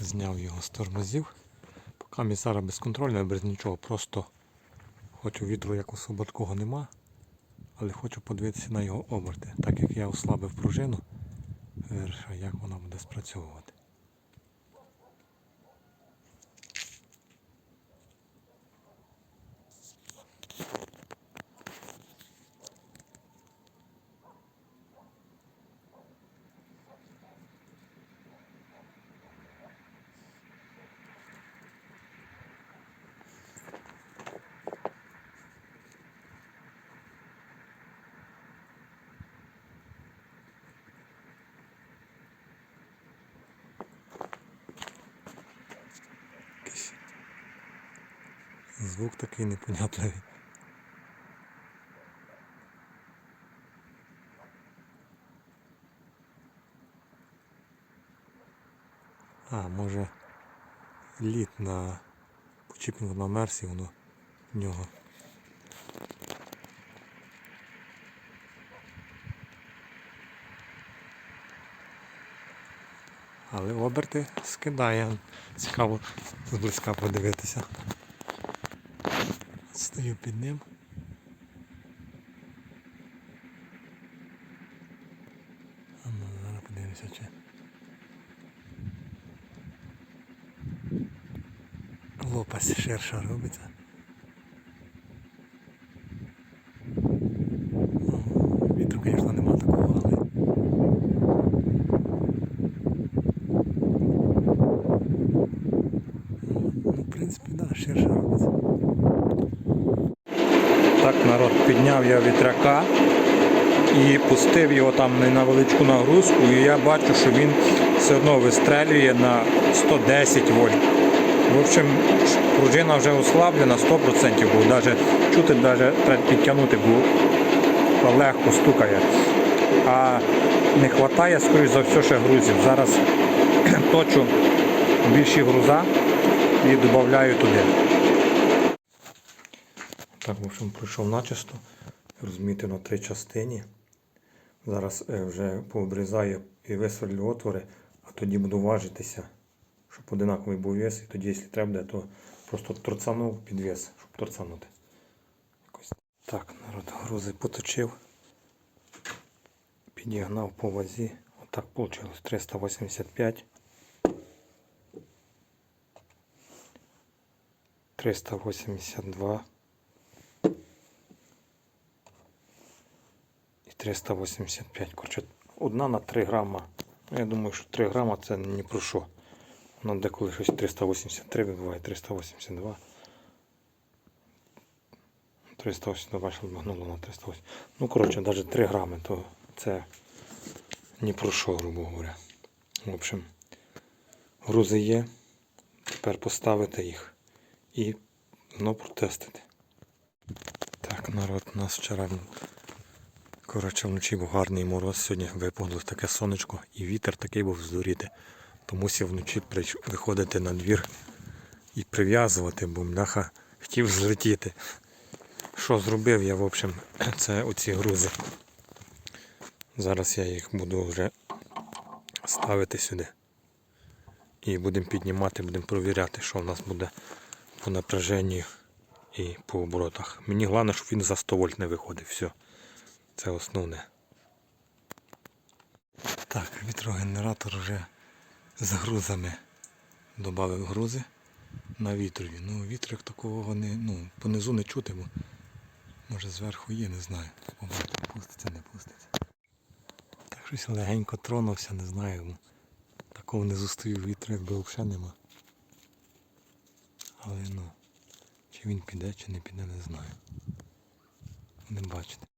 Зняв його з тормозів. Поки місара безконтрольна, без нічого. Просто хочу вітру як особо такого нема. Але хочу подивитися на його оберти. Так як я ослабив пружину, вирішив, як вона буде спрацьовувати. Звук такий непонятний. А, може лід на почіпінгу на мерсі воно в нього. Але оберти скидає. Цікаво зблизька подивитися. Стою під ним. А ну, зараз подивимося чи. Лопасть ширша робиться. Ну, Вітру, звісно, народ, підняв я вітряка і пустив його там не на величку нагрузку, і я бачу, що він все одно вистрелює на 110 вольт. В общем, пружина вже ослаблена 100%, бо навіть чути, треба підтягнути, бо легко стукає. А не вистачає, скоріш за все, ще грузів. Зараз точу більші груза і додаю туди. Так, в общем, пройшов начисто. Розмітив на три частині. Зараз е, вже пообрізаю і висверлю отвори, а тоді буду важитися, щоб одинаковий був вес. І тоді, якщо треба, то просто торцанув під вес, щоб торцанути. Так, народ, грузи поточив. Підігнав по вазі. Отак вийшло 385. 382 385. Коротше, одна на 3 грама. Ну, Я думаю, що 3 грама це ні про що. Воно деколи щось 383 вибиває, 382. 382 що обмагнуло на 308. Ну, коротше, навіть 3 грами, то це ні про що, грубо говоря. В общем, грузи є. Тепер поставити їх і ну, протестити. Так, народ, у нас вчора коротше, вночі був гарний мороз, сьогодні випагло таке сонечко і вітер такий був здуріти. То мусив вночі виходити на двір і прив'язувати, бо мляха хотів злетіти. Що зробив я, в общем, це оці грузи. Зараз я їх буду вже ставити сюди. І будемо піднімати, будемо провіряти, що в нас буде по напряженню і по оборотах. Мені головне, щоб він за 100 вольт не виходив. Все. Це основне. Так, вітрогенератор вже з грузами додав грузи на вітрові. Ну, вітрик такого не, ну, понизу не чути, бо може зверху є, не знаю. Пуститься, не пуститься. Так щось легенько тронувся, не знаю. Такого внизу стою вітру, якби взагалі нема. Але ну, чи він піде, чи не піде, не знаю. Не бачите.